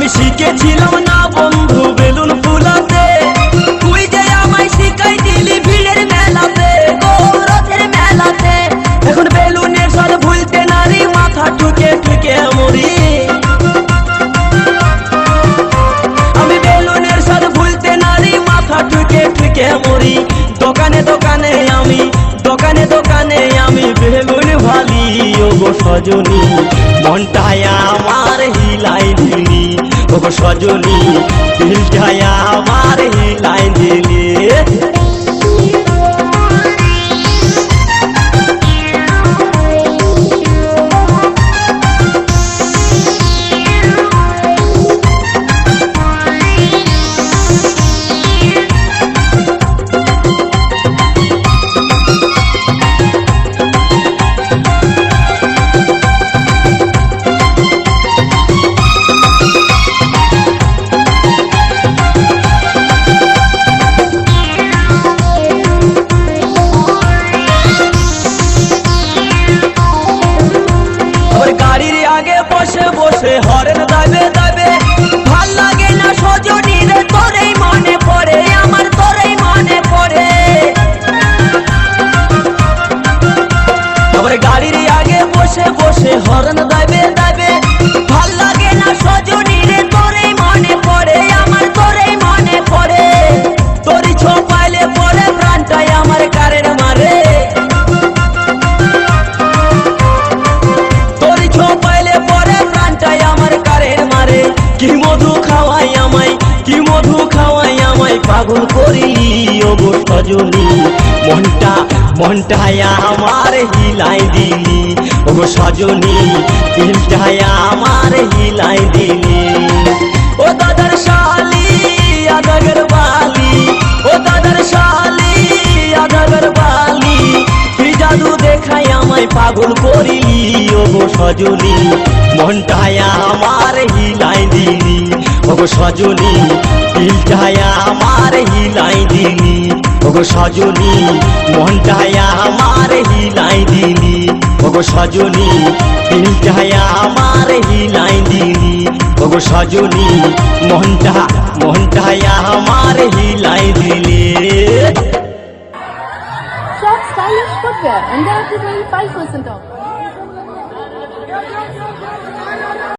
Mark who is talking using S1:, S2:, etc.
S1: আমি শিখেছিলাম না বন্ধু, বেলুন ফুলাতে। তুই যে আমায় শিখাই দিলি ভিড়ের মেলাতে গৌরথের মেলাতে। এখন বেলুনের স্বাদ ভুলতে নারী মাথা ঠুকে ঠুকে মরি। আমি বেলুনের স্বাদ ভুলতে নারী মাথা ঠুকে ঠুকে মরি। দোকানে দোকানে আমি, দোকানে দোকানে আমি বেলুন ভালি ও গো সজনী। মনটায় আমার হিলাই দিলি সজনী দিলটায় আমার হিলাই দিলি। বসে হরেন দাবে দাবে। ভালো লাগে না সজনী রে, তোরেই মনে পড়ে, আমার তোরেই মনে পড়ে। তারপরে গাড়ির আগে বসে বসে হরেন দাবে। কি মধু খাওয়াই আমায় পাগল করিলি? ও গো সজনী, মনটা, মনটায় আমার হিলাই দিলি। ও গো সজনী, দিলটায় আমার হিলাই দিলি। ও দাদার শালি আদাগর বালি। ও দাদার শালি আদাগর বালি। তুই জাদু দেখাই আমায় পাগল করিলি? ও গো সজনী হিলাই দিলি ও গো সজনী দিলটায় আমার হিলাই দিলি। ও গো সজনী, মনটায় আমার হিলাই দিলি। ও গো সজনী দিলটায় আমার হিলাই দিলি। ও গো সজনী, মনটা, মনটায় আমার হিলাই দিলি।
S2: Shop stylish footwear there to 25% off.